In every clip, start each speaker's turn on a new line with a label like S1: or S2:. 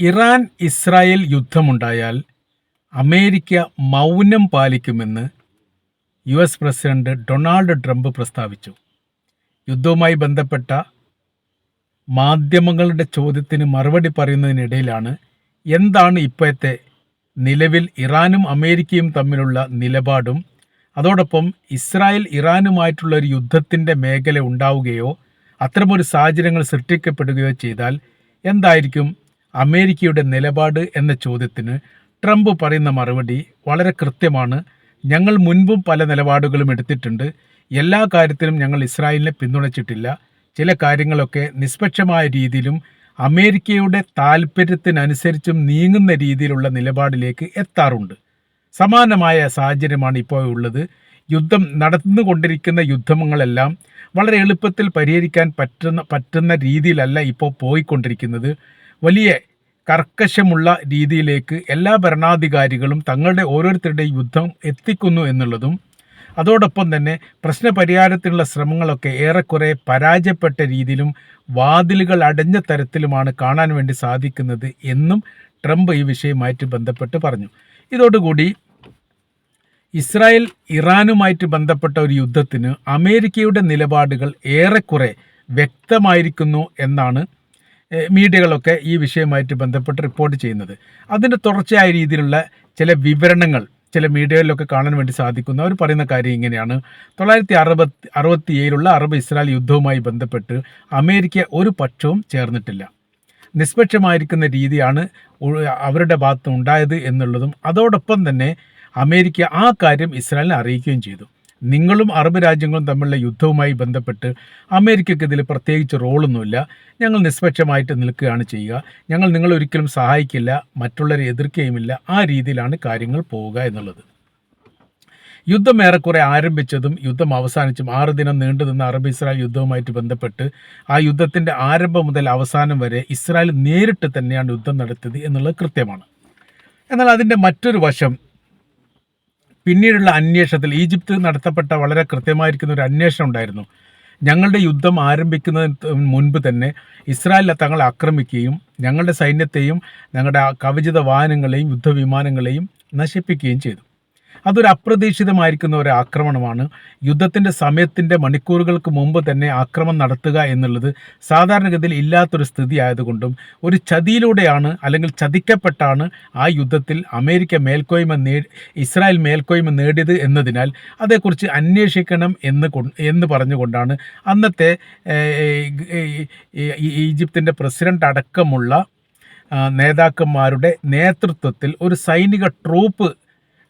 S1: Iran Israel യുദ്ധമുണ്ടായാൽ America മൗനം പാലിക്കുമെന്ന് U S president Donald Trump പ്രസ്താവിച്ചു. യുദ്ധവുമായി ബന്ധപ്പെട്ട മാധ്യമങ്ങളുടെ ചോദ്യത്തിന് മറുപടി പറയുന്നതിനിടയിലാണ് എന്താണ് ഇപ്പോഴത്തെ നിലവിൽ ഇറാനും അമേരിക്കയും തമ്മിലുള്ള നിലപാടും അതോടൊപ്പം ഇസ്രായേൽ ഇറാനുമായിട്ടുള്ള ഒരു യുദ്ധത്തിന്റെ മേഖല ഉണ്ടാവുകയോ അത്തരമൊരു സാഹചര്യങ്ങൾ സൃഷ്ടിക്കപ്പെടുകയോ ചെയ്താൽ എന്തായിരിക്കും അമേരിക്കയുടെ നിലപാട് എന്ന ചോദ്യത്തിന് ട്രംപ് പറയുന്ന മറുപടി വളരെ കൃത്യമാണ്. ഞങ്ങൾ മുൻപും പല നിലപാടുകളും എടുത്തിട്ടുണ്ട്. എല്ലാ കാര്യത്തിലും ഞങ്ങൾ ഇസ്രായേലിനെ പിന്തുണച്ചിട്ടില്ല. ചില കാര്യങ്ങളൊക്കെ നിഷ്പക്ഷമായ രീതിയിലും അമേരിക്കയുടെ താല്പര്യത്തിനനുസരിച്ചും നീങ്ങുന്ന രീതിയിലുള്ള നിലപാടിലേക്ക് എത്താറുണ്ട്. സമാനമായ സാഹചര്യമാണ് ഇപ്പോൾ ഉള്ളത്. യുദ്ധം നടന്നുകൊണ്ടിരിക്കുന്ന യുദ്ധങ്ങളെല്ലാം വളരെ എളുപ്പത്തിൽ പരിഹരിക്കാൻ പറ്റുന്ന പറ്റുന്ന രീതിയിലല്ല ഇപ്പോൾ പോയിക്കൊണ്ടിരിക്കുന്നത്. വലിയ കർക്കശമുള്ള രീതിയിലേക്ക് എല്ലാ ഭരണാധികാരികളും തങ്ങളുടെ ഓരോരുത്തരുടെയും യുദ്ധം എത്തിക്കുന്നു എന്നുള്ളതും അതോടൊപ്പം തന്നെ പ്രശ്നപരിഹാരത്തിനുള്ള ശ്രമങ്ങളൊക്കെ ഏറെക്കുറെ പരാജയപ്പെട്ട രീതിയിലും വാതിലുകൾ അടഞ്ഞ തരത്തിലുമാണ് കാണാൻ വേണ്ടി സാധിക്കുന്നത് എന്നും ട്രംപ് ഈ വിഷയവുമായിട്ട് ബന്ധപ്പെട്ട് പറഞ്ഞു. ഇതോടുകൂടി ഇസ്രായേൽ ഇറാനുമായിട്ട് ബന്ധപ്പെട്ട ഒരു യുദ്ധത്തിന് അമേരിക്കയുടെ നിലപാടുകൾ ഏറെക്കുറെ വ്യക്തമായിരിക്കുന്നു എന്നാണ് മീഡിയകളൊക്കെ ഈ വിഷയവുമായിട്ട് ബന്ധപ്പെട്ട് റിപ്പോർട്ട് ചെയ്യുന്നത്. അതിന്റെ തുടർച്ചയായ രീതിയിലുള്ള ചില വിവരണങ്ങൾ ചില മീഡിയകളിലൊക്കെ കാണാൻ വേണ്ടി സാധിക്കുന്നു. അവർ പറയുന്ന കാര്യം ഇങ്ങനെയാണ്. തൊള്ളായിരത്തി അറുപത്തി അറുപത്തി ഏഴിലുള്ള അറബ് ഇസ്രായേൽ യുദ്ധവുമായി ബന്ധപ്പെട്ട് അമേരിക്ക ഒരു പക്ഷവും ചേർന്നിട്ടില്ല. നിഷ്പക്ഷമായിരിക്കുന്ന രീതിയാണ് അവരുടെ ഭാഗത്ത് ഉണ്ടായത് എന്നുള്ളതും അതോടൊപ്പം തന്നെ അമേരിക്ക ആ കാര്യം ഇസ്രായേലിനെ അറിയിക്കുകയും ചെയ്തു. നിങ്ങളും അറബ് രാജ്യങ്ങളും തമ്മിലുള്ള യുദ്ധവുമായി ബന്ധപ്പെട്ട് അമേരിക്കയ്ക്ക് ഇതിൽ പ്രത്യേകിച്ച് റോളൊന്നുമില്ല. ഞങ്ങൾ നിഷ്പക്ഷമായിട്ട് നിൽക്കുകയാണ് ചെയ്യുക. ഞങ്ങൾ നിങ്ങളൊരിക്കലും സഹായിക്കില്ല. മറ്റുള്ളവരെ എതിർക്കുകയുമില്ല. ആ രീതിയിലാണ് കാര്യങ്ങൾ പോവുക എന്നുള്ളത്. യുദ്ധം ഏറെക്കുറെ ആരംഭിച്ചതും യുദ്ധം അവസാനിച്ചും ആറ് ദിനം നീണ്ടു നിന്ന അറബ് ഇസ്രായേൽ യുദ്ധവുമായിട്ട് ബന്ധപ്പെട്ട് ആ യുദ്ധത്തിന്റെ ആരംഭം മുതൽ അവസാനം വരെ ഇസ്രായേൽ നേരിട്ട് തന്നെയാണ് യുദ്ധം നടത്തിയത് എന്നുള്ളത് കൃത്യമാണ്. എന്നാൽ അതിന്റെ മറ്റൊരു വശം പിന്നീടുള്ള അന്വേഷണത്തിൽ ഈജിപ്ത് നടത്തപ്പെട്ട വളരെ കൃത്യമായിരിക്കുന്ന ഒരു അന്വേഷണം ഉണ്ടായിരുന്നു. ഞങ്ങളുടെ യുദ്ധം ആരംഭിക്കുന്നതിന് മുൻപ് തന്നെ ഇസ്രായേലിനെ തങ്ങൾ ആക്രമിക്കുകയും ഞങ്ങളുടെ സൈന്യത്തെയും ഞങ്ങളുടെ കവചിത വാഹനങ്ങളെയും യുദ്ധവിമാനങ്ങളെയും നശിപ്പിക്കുകയും ചെയ്തു. അതൊരു അപ്രതീക്ഷിതമായിരിക്കുന്ന ഒരു ആക്രമണമാണ്. യുദ്ധത്തിന്റെ സമയത്തിന്റെ മണിക്കൂറുകൾക്ക് മുമ്പ് തന്നെ ആക്രമണം നടത്തുക എന്നുള്ളത് സാധാരണഗതിയിൽ ഇല്ലാത്തൊരു സ്ഥിതി ആയതുകൊണ്ടും ഒരു ചതിയിലൂടെയാണ് അല്ലെങ്കിൽ ചതിക്കപ്പെട്ടാണ് ആ യുദ്ധത്തിൽ അമേരിക്ക മേൽക്കോയ്മ നേ ഇസ്രായേൽ മേൽക്കോയ്മ നേടിയത് എന്നതിനാൽ അതേക്കുറിച്ച് അന്വേഷിക്കണം എന്ന് എന്ന് പറഞ്ഞുകൊണ്ടാണ് അന്നത്തെ ഈജിപ്തിന്റെ പ്രസിഡന്റ് അടക്കമുള്ള നേതാക്കന്മാരുടെ നേതൃത്വത്തിൽ ഒരു സൈനിക ട്രൂപ്പ്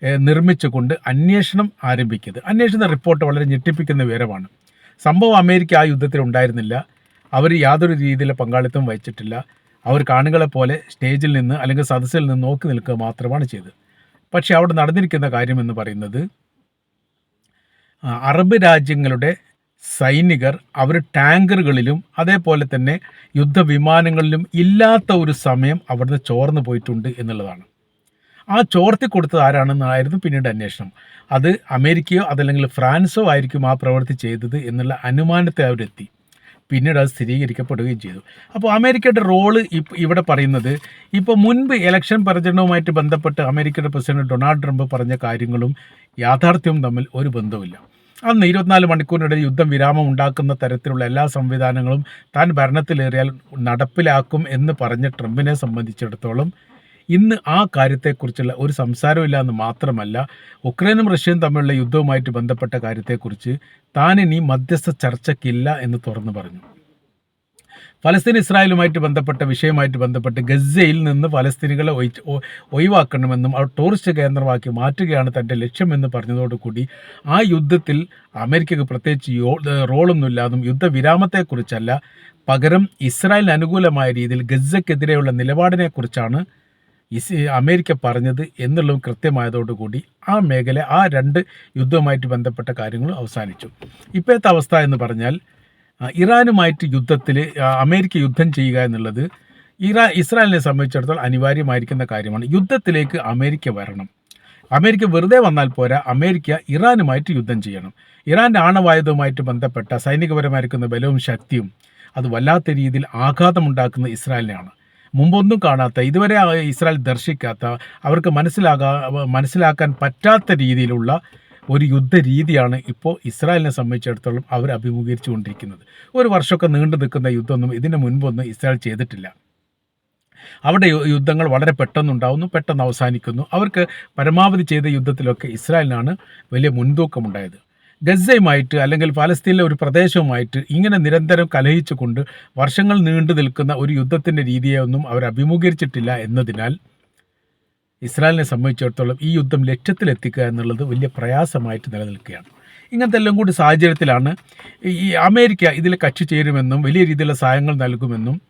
S1: നിർമ്മിച്ചുകൊണ്ട് അന്വേഷണം ആരംഭിക്കുന്നത്. അന്വേഷണ റിപ്പോർട്ട് വളരെ ഞെട്ടിപ്പിക്കുന്ന വിവരമാണ് സംഭവം അമേരിക്ക ആ യുദ്ധത്തിൽ ഉണ്ടായിരുന്നില്ല. അവർ യാതൊരു രീതിയിലെ പങ്കാളിത്തം വഹിച്ചിട്ടില്ല. അവർ കാണികളെ പോലെ സ്റ്റേജിൽ നിന്ന് അല്ലെങ്കിൽ സദസ്സിൽ നിന്ന് നോക്കി നിൽക്കുക മാത്രമാണ് ചെയ്തത്. പക്ഷേ അവിടെ നടന്നിരിക്കുന്ന കാര്യം എന്ന് പറയുന്നത് അറബ് രാജ്യങ്ങളുടെ സൈനികർ അവർ ടാങ്കറുകളിലും അതേപോലെ തന്നെ യുദ്ധവിമാനങ്ങളിലും ഇല്ലാത്ത ഒരു സമയം അവിടുന്ന് ചോർന്നു പോയിട്ടുണ്ട് എന്നുള്ളതാണ്. ആ ചോർത്തി കൊടുത്തത് ആരാണെന്നായിരുന്നു പിന്നീട് അന്വേഷണം. അത് അമേരിക്കയോ അതല്ലെങ്കിൽ ഫ്രാൻസോ ആയിരിക്കും ആ പ്രവൃത്തി ചെയ്തത് എന്നുള്ള അനുമാനത്തെ അവരെത്തി. പിന്നീട് അത് സ്ഥിരീകരിക്കപ്പെടുകയും ചെയ്തു. അപ്പോൾ അമേരിക്കയുടെ റോൾ ഇവിടെ പറയുന്നത് ഇപ്പോൾ മുൻപ് ഇലക്ഷൻ പ്രചരണവുമായിട്ട് ബന്ധപ്പെട്ട് അമേരിക്കയുടെ പ്രസിഡന്റ് ഡൊണാൾഡ് ട്രംപ് പറഞ്ഞ കാര്യങ്ങളും യാഥാർത്ഥ്യവും തമ്മിൽ ഒരു ബന്ധവുമില്ല. അന്ന് ഇരുപത്തിനാല് മണിക്കൂറിനിടയിൽ യുദ്ധം വിരാമം ഉണ്ടാക്കുന്ന തരത്തിലുള്ള എല്ലാ സംവിധാനങ്ങളും താൻ ഭരണത്തിലേറിയാൽ നടപ്പിലാക്കും എന്ന് പറഞ്ഞ ട്രംപിനെ സംബന്ധിച്ചിടത്തോളം ഇന്ന് ആ കാര്യത്തെക്കുറിച്ചുള്ള ഒരു സംസാരമില്ല എന്ന് മാത്രമല്ല ഉക്രൈനും റഷ്യയും തമ്മിലുള്ള യുദ്ധവുമായിട്ട് ബന്ധപ്പെട്ട കാര്യത്തെക്കുറിച്ച് താൻ ഇനി മധ്യസ്ഥ ചർച്ചയ്ക്കില്ല എന്ന് തുറന്നു പറഞ്ഞു. ഫലസ്തീൻ ഇസ്രായേലുമായിട്ട് ബന്ധപ്പെട്ട വിഷയമായിട്ട് ബന്ധപ്പെട്ട് ഗസയിൽ നിന്ന് ഫലസ്തീനികളെ ഒഴി- ഒഴിവാക്കണമെന്നും അവർ ടൂറിസ്റ്റ് കേന്ദ്രമാക്കി മാറ്റുകയാണ് തന്റെ ലക്ഷ്യമെന്ന് പറഞ്ഞതോടുകൂടി ആ യുദ്ധത്തിൽ അമേരിക്കക്ക് പ്രത്യേകിച്ച് റോളൊന്നുമില്ലാതും യുദ്ധവിരാമത്തെക്കുറിച്ചല്ല പകരം ഇസ്രായേലിന് അനുകൂലമായ രീതിയിൽ ഗസയ്ക്കെതിരെയുള്ള നിലപാടിനെക്കുറിച്ചാണ് അമേരിക്ക പറഞ്ഞത് എന്നുള്ളതും കൃത്യമായതോടുകൂടി ആ മേഖല ആ രണ്ട് യുദ്ധവുമായിട്ട് ബന്ധപ്പെട്ട കാര്യങ്ങൾ അവസാനിച്ചു. ഇപ്പോഴത്തെ അവസ്ഥ എന്ന് പറഞ്ഞാൽ ഇറാനുമായിട്ട് യുദ്ധത്തിൽ അമേരിക്ക യുദ്ധം ചെയ്യുക എന്നുള്ളത് ഇറാ ഇസ്രായേലിനെ സംബന്ധിച്ചിടത്തോളം അനിവാര്യമായിരിക്കുന്ന കാര്യമാണ്. യുദ്ധത്തിലേക്ക് അമേരിക്ക വരണം. അമേരിക്ക വെറുതെ വന്നാൽ പോരാ അമേരിക്ക ഇറാനുമായിട്ട് യുദ്ധം ചെയ്യണം. ഇറാന്റെ ആണവായുധവുമായിട്ട് ബന്ധപ്പെട്ട സൈനികപരമായിരിക്കുന്ന ബലവും ശക്തിയും അത് വല്ലാത്ത രീതിയിൽ ആഘാതമുണ്ടാക്കുന്ന ഇസ്രായേലിനെയാണ്. മുമ്പൊന്നും കാണാത്ത ഇതുവരെ ഇസ്രായേൽ ദർശിക്കാത്ത അവർക്ക് മനസ്സിലാകാ മനസ്സിലാക്കാൻ പറ്റാത്ത രീതിയിലുള്ള ഒരു യുദ്ധ രീതിയാണ് ഇപ്പോൾ ഇസ്രായേലിനെ സംബന്ധിച്ചിടത്തോളം അവർ അഭിമുഖീകരിച്ചു കൊണ്ടിരിക്കുന്നത് ഒരു വർഷമൊക്കെ നീണ്ടു നിൽക്കുന്ന യുദ്ധമൊന്നും ഇതിന് മുൻപൊന്നും ഇസ്രായേൽ ചെയ്തിട്ടില്ല. അവിടെ യുദ്ധങ്ങൾ വളരെ പെട്ടെന്നുണ്ടാവുന്നു പെട്ടെന്ന് അവസാനിക്കുന്നു. അവർക്ക് പരമാവധി ചെയ്ത യുദ്ധത്തിലൊക്കെ ഇസ്രായേലിനാണ് വലിയ മുൻതൂക്കമുണ്ടായത്. ഗസയുമായിട്ട് അല്ലെങ്കിൽ പാലസ്തീനിലെ ഒരു പ്രദേശവുമായിട്ട് ഇങ്ങനെ നിരന്തരം കലഹിച്ചുകൊണ്ട് വർഷങ്ങൾ നീണ്ടു നിൽക്കുന്ന ഒരു യുദ്ധത്തിന്റെ രീതിയൊന്നും അവർ അഭിമുഖീകരിച്ചിട്ടില്ല എന്നതിനാൽ ഇസ്രായേലിനെ സംബന്ധിച്ചിടത്തോളം ഈ യുദ്ധം ലക്ഷ്യത്തിലെത്തിക്കുക എന്നുള്ളത് വലിയ പ്രയാസമായിട്ട് നിലനിൽക്കുകയാണ്. ഇങ്ങനത്തെ എല്ലാം കൂടി സാഹചര്യത്തിലാണ് ഈ അമേരിക്ക ഇതിൽ കക്ഷി ചേരുമെന്നും വലിയ രീതിയിലുള്ള സഹായങ്ങൾ നൽകുമെന്നും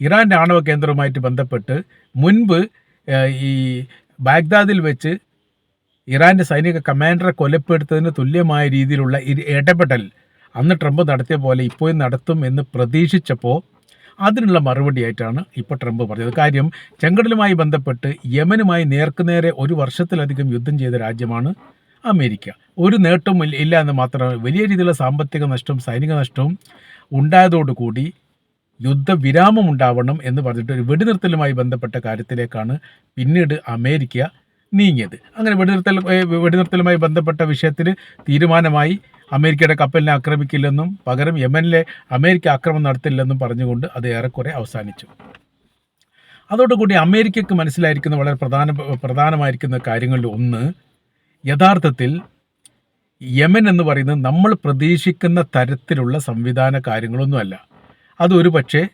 S1: ഇറാന്റെ ആണവ കേന്ദ്രവുമായിട്ട് ബന്ധപ്പെട്ട് മുൻപ് ഈ ബാഗ്ദാദിൽ വെച്ച് ഇറാന്റെ സൈനിക കമാൻഡറെ കൊലപ്പെടുത്തതിന് തുല്യമായ രീതിയിലുള്ള ഇടപെടൽ അന്ന് ട്രംപ് നടത്തിയ പോലെ ഇപ്പോഴും നടത്തും എന്ന് പ്രതീക്ഷിച്ചപ്പോൾ അതിനുള്ള മറുപടിയായിട്ടാണ് ഇപ്പോൾ ട്രംപ് പറഞ്ഞത്. കാര്യം ചെങ്കടലുമായി ബന്ധപ്പെട്ട് യമനുമായി നേർക്കുനേരെ ഒരു വർഷത്തിലധികം യുദ്ധം ചെയ്ത രാജ്യമാണ് അമേരിക്ക. ഒരു നേട്ടവും ഇല്ല എന്ന് മാത്രമേ വലിയ രീതിയിലുള്ള സാമ്പത്തിക നഷ്ടവും സൈനിക നഷ്ടവും ഉണ്ടായതോടുകൂടി യുദ്ധവിരാമം ഉണ്ടാവണം എന്ന് പറഞ്ഞിട്ട് ഒരു വെടിനിർത്തലുമായി ബന്ധപ്പെട്ട കാര്യത്തിലേക്കാണ് പിന്നീട് അമേരിക്ക നീങ്ങിയത്. അങ്ങനെ വെടിനിർത്തൽ വെടിനിർത്തലുമായി ബന്ധപ്പെട്ട വിഷയത്തിൽ തീരുമാനമായി അമേരിക്കയുടെ കപ്പലിനെ ആക്രമിക്കില്ലെന്നും പകരം യമനിലെ അമേരിക്ക ആക്രമണം നടത്തില്ലെന്നും പറഞ്ഞുകൊണ്ട് അത് ഏറെക്കുറെ അവസാനിച്ചു. അതോടുകൂടി അമേരിക്കയ്ക്ക് മനസ്സിലായിരിക്കുന്ന വളരെ പ്രധാന പ്രധാനമായിരിക്കുന്ന കാര്യങ്ങളിൽ ഒന്ന് യഥാർത്ഥത്തിൽ യമൻ എന്ന് പറയുന്നത് നമ്മൾ പ്രതീക്ഷിക്കുന്ന തരത്തിലുള്ള സംവിധാന കാര്യങ്ങളൊന്നുമല്ല. അതൊരു പക്ഷേ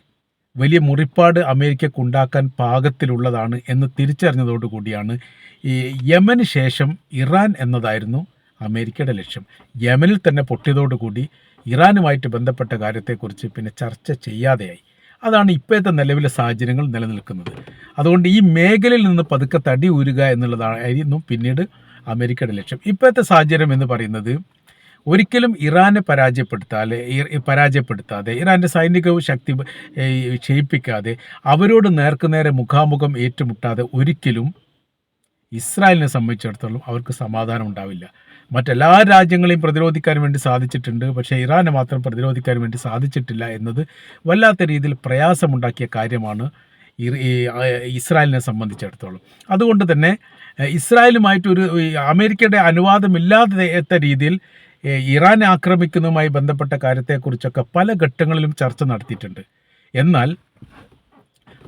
S1: വലിയ മുറിപ്പാട് അമേരിക്കയ്ക്ക് ഉണ്ടാക്കാൻ പാകത്തിലുള്ളതാണ് എന്ന് തിരിച്ചറിഞ്ഞതോടുകൂടിയാണ് ഈ യമന് ശേഷം ഇറാൻ എന്നതായിരുന്നു അമേരിക്കയുടെ ലക്ഷ്യം. യമനിൽ തന്നെ പൊട്ടിയതോടുകൂടി ഇറാനുമായിട്ട് ബന്ധപ്പെട്ട കാര്യത്തെക്കുറിച്ച് പിന്നെ ചർച്ച ചെയ്യാതെയായി. അതാണ് ഇപ്പോഴത്തെ നിലവിലെ സാഹചര്യങ്ങൾ നിലനിൽക്കുന്നത്. അതുകൊണ്ട് ഈ മേഖലയിൽ നിന്ന് പതുക്കെ തടി ഊരുക എന്നുള്ളതായിരുന്നു പിന്നീട് അമേരിക്കയുടെ ലക്ഷ്യം. ഇപ്പോഴത്തെ സാഹചര്യം എന്ന് പറയുന്നത് ഒരിക്കലും ഇറാനെ പരാജയപ്പെടുത്താതെ പരാജയപ്പെടുത്താതെ ഇറാന്റെ സൈനിക ശക്തി ക്ഷയിപ്പിക്കാതെ അവരോട് നേർക്കുനേരെ മുഖാമുഖം ഏറ്റുമുട്ടാതെ ഒരിക്കലും ഇസ്രായേലിനെ സംബന്ധിച്ചിടത്തോളം അവർക്ക് സമാധാനം ഉണ്ടാവില്ല. മറ്റെല്ലാ രാജ്യങ്ങളെയും പ്രതിരോധിക്കാൻ വേണ്ടി സാധിച്ചിട്ടുണ്ട് പക്ഷേ ഇറാനെ മാത്രം പ്രതിരോധിക്കാൻ വേണ്ടി സാധിച്ചിട്ടില്ല എന്നത് വല്ലാത്ത രീതിയിൽ പ്രയാസമുണ്ടാക്കിയ കാര്യമാണ് ഇസ്രായേലിനെ സംബന്ധിച്ചിടത്തോളം. അതുകൊണ്ട് തന്നെ ഇസ്രായേലുമായിട്ട് ഒരു അമേരിക്കയുടെ അനുവാദമില്ലാത്ത രീതിയിൽ ഇറാനെ ആക്രമിക്കുന്നതുമായി ബന്ധപ്പെട്ട കാര്യത്തെക്കുറിച്ചൊക്കെ പല ഘട്ടങ്ങളിലും ചർച്ച നടത്തിയിട്ടുണ്ട്. എന്നാൽ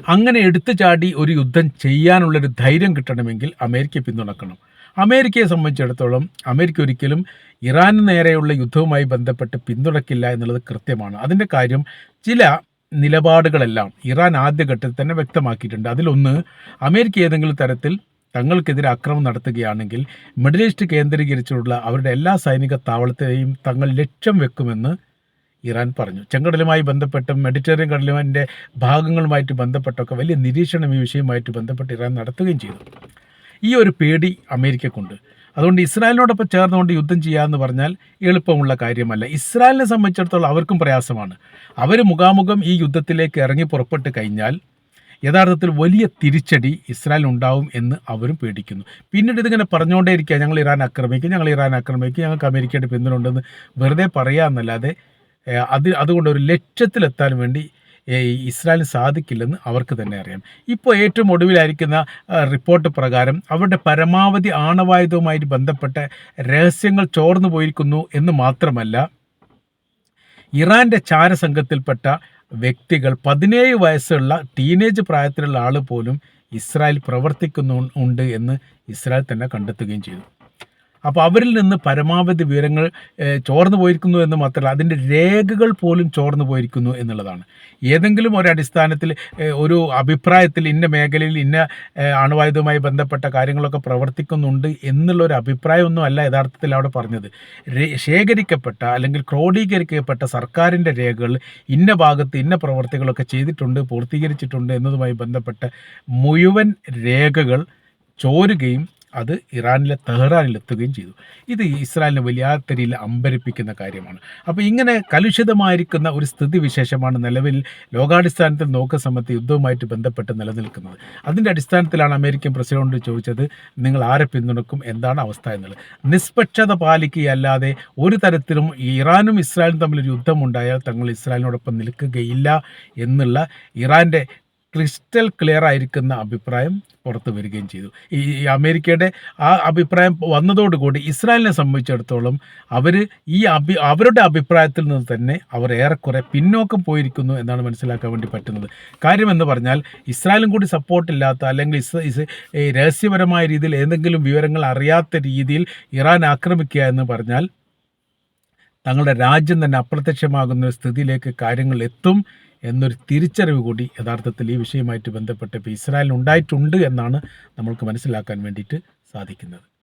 S1: അങ്ങനെ എടുത്തു ചാടി ഒരു യുദ്ധം ചെയ്യാനുള്ളൊരു ധൈര്യം കിട്ടണമെങ്കിൽ അമേരിക്ക പിന്തുണക്കണം. അമേരിക്കയെ സംബന്ധിച്ചിടത്തോളം അമേരിക്ക ഒരിക്കലും ഇറാന് നേരെയുള്ള യുദ്ധവുമായി ബന്ധപ്പെട്ട് പിന്തുണക്കില്ല എന്നുള്ളത് കൃത്യമാണ്. അതിന്റെ കാര്യം ചില നിലപാടുകളെല്ലാം ഇറാൻ ആദ്യഘട്ടത്തിൽ തന്നെ വ്യക്തമാക്കിയിട്ടുണ്ട്. അതിലൊന്ന് അമേരിക്ക ഏതെങ്കിലും തരത്തിൽ തങ്ങൾക്കെതിരെ ആക്രമണം നടത്തുകയാണെങ്കിൽ മിഡിൽ ഈസ്റ്റ് കേന്ദ്രീകരിച്ചുള്ള അവരുടെ എല്ലാ സൈനിക താവളത്തെയും തങ്ങൾ ലക്ഷ്യം വെക്കുമെന്ന് ഇറാൻ പറഞ്ഞു. ചെങ്കടലുമായി ബന്ധപ്പെട്ട് മെഡിറ്ററേനിയൻ കടലിന്റെ ഭാഗങ്ങളുമായിട്ട് ബന്ധപ്പെട്ടൊക്കെ വലിയ നിരീക്ഷണം ഈ വിഷയവുമായിട്ട് ബന്ധപ്പെട്ട് ഇറാൻ നടത്തുകയും ചെയ്തു. ഈ ഒരു പേടി അമേരിക്കക്കുണ്ട്. അതുകൊണ്ട് ഇസ്രായേലിനോടൊപ്പം ചേർന്നുകൊണ്ട് യുദ്ധം ചെയ്യാമെന്ന് പറഞ്ഞാൽ എളുപ്പമുള്ള കാര്യമല്ല. ഇസ്രായേലിനെ സംബന്ധിച്ചിടത്തോളം അവർക്കും പ്രയാസമാണ്. അവർ മുഖാമുഖം ഈ യുദ്ധത്തിലേക്ക് ഇറങ്ങി പുറപ്പെട്ട് കഴിഞ്ഞാൽ യഥാർത്ഥത്തിൽ വലിയ തിരിച്ചടി ഇസ്രായേൽ ഉണ്ടാവും എന്ന് അവരും പേടിക്കുന്നു. പിന്നീട് ഇതിങ്ങനെ പറഞ്ഞുകൊണ്ടേയിരിക്കുക. ഞങ്ങൾ ഇറാൻ ആക്രമിക്കും ഞങ്ങൾ ഇറാൻ ആക്രമിക്കും ഞങ്ങൾക്ക് അമേരിക്കയുടെ പിന്തുണ ഉണ്ടെന്ന് വെറുതെ പറയാമെന്നല്ലാതെ അത് അതുകൊണ്ട് ഒരു ലക്ഷ്യത്തിലെത്താൻ വേണ്ടി ഇസ്രായേലിന് സാധിക്കില്ലെന്ന് അവർക്ക് തന്നെ അറിയാം. ഇപ്പോൾ ഏറ്റവും ഒടുവിലായിരിക്കുന്ന റിപ്പോർട്ട് പ്രകാരം അവരുടെ പരമാവധി ആണവായുധവുമായിട്ട് ബന്ധപ്പെട്ട രഹസ്യങ്ങൾ ചോർന്നു പോയിരിക്കുന്നു എന്ന് മാത്രമല്ല ഇറാന്റെ ചാരസംഘത്തിൽപ്പെട്ട വ്യക്തികൾ പതിനേഴ് വയസ്സുള്ള ടീനേജ് പ്രായത്തിലുള്ള ആൾ പോലും ഇസ്രായേൽ പ്രവർത്തിക്കുന്നു ഉണ്ട് എന്ന് ഇസ്രായേൽ തന്നെ കണ്ടെത്തുകയും ചെയ്തു. അപ്പോൾ അവരിൽ നിന്ന് പരമാവധി വിവരങ്ങൾ ചോർന്നു പോയിരിക്കുന്നു എന്ന് മാത്രമല്ല അതിന്റെ രേഖകൾ പോലും ചോർന്നു പോയിരിക്കുന്നു എന്നുള്ളതാണ്. ഏതെങ്കിലും ഒരു അടിസ്ഥാനത്തിൽ ഒരു അഭിപ്രായത്തിൽ ഇന്ന മേഖലയിൽ ഇന്ന അണുവായുധവുമായി ബന്ധപ്പെട്ട കാര്യങ്ങളൊക്കെ പ്രവർത്തിക്കുന്നുണ്ട് എന്നുള്ളൊരു അഭിപ്രായമൊന്നും അല്ല യഥാർത്ഥത്തിൽ അവിടെ പറഞ്ഞത്. ശേഖരിക്കപ്പെട്ട അല്ലെങ്കിൽ ക്രോഡീകരിക്കപ്പെട്ട സർക്കാരിന്റെ രേഖകൾ ഇന്ന ഭാഗത്ത് ഇന്ന പ്രവർത്തികളൊക്കെ ചെയ്തിട്ടുണ്ട് പൂർത്തീകരിച്ചിട്ടുണ്ട് എന്നതുമായി ബന്ധപ്പെട്ട മുഴുവൻ രേഖകൾ ചോരുകയും അത് ഇറാനിലെ തെഹ്റാനിൽ എത്തുകയും ചെയ്തു. ഇത് ഇസ്രായേലിനെ വലിയാത്ത രീതിയിൽ അമ്പരിപ്പിക്കുന്ന കാര്യമാണ്. അപ്പോൾ ഇങ്ങനെ കലുഷിതമായിരിക്കുന്ന ഒരു സ്ഥിതിവിശേഷമാണ് നിലവിൽ ലോകാടിസ്ഥാനത്തിൽ നോക്കുന്ന സമയത്ത് യുദ്ധവുമായിട്ട് ബന്ധപ്പെട്ട് നിലനിൽക്കുന്നത്. അതിന്റെ അടിസ്ഥാനത്തിലാണ് അമേരിക്കൻ പ്രസിഡന്റ് ചോദിച്ചത് നിങ്ങൾ ആരെ പിന്തുണക്കും? എന്താണ് അവസ്ഥ എന്നുള്ളത്? നിഷ്പക്ഷത പാലിക്കുകയല്ലാതെ ഒരു തരത്തിലും ഇറാനും ഇസ്രായേലും തമ്മിൽ യുദ്ധമുണ്ടായാൽ തങ്ങൾ ഇസ്രായേലിനോടൊപ്പം നിൽക്കുകയില്ല എന്നുള്ള ഇറാന്റെ ക്രിസ്റ്റൽ ക്ലിയർ ആയിരിക്കുന്ന അഭിപ്രായം പുറത്തു വരികയും ചെയ്തു. ഈ അമേരിക്കയുടെ ആ അഭിപ്രായം വന്നതോടുകൂടി ഇസ്രായേലിനെ സംബന്ധിച്ചിടത്തോളം അവർ ഈ അഭി അവരുടെ അഭിപ്രായത്തിൽ നിന്ന് തന്നെ അവർ ഏറെക്കുറെ പിന്നോക്കം പോയിരിക്കുന്നു എന്നാണ് മനസ്സിലാക്കാൻ വേണ്ടി പറ്റുന്നത്. കാര്യമെന്ന് പറഞ്ഞാൽ ഇസ്രായേലും കൂടി സപ്പോർട്ടില്ലാത്ത അല്ലെങ്കിൽ രഹസ്യപരമായ രീതിയിൽ ഏതെങ്കിലും വിവരങ്ങൾ അറിയാത്ത രീതിയിൽ ഇറാൻ ആക്രമിക്കുക എന്ന് പറഞ്ഞാൽ തങ്ങളുടെ രാജ്യം തന്നെ അപ്രത്യക്ഷമാകുന്ന ഒരു സ്ഥിതിയിലേക്ക് കാര്യങ്ങൾ എത്തും എന്നൊരു തിരിച്ചറിവ് കൂടി യഥാർത്ഥത്തിൽ ഈ വിഷയവുമായിട്ട് ബന്ധപ്പെട്ട് ഇപ്പോൾ ഇസ്രായേലിന് ഉണ്ടായിട്ടുണ്ട് എന്നാണ് നമ്മൾക്ക് മനസ്സിലാക്കാൻ വേണ്ടിയിട്ട് സാധിക്കുന്നത്.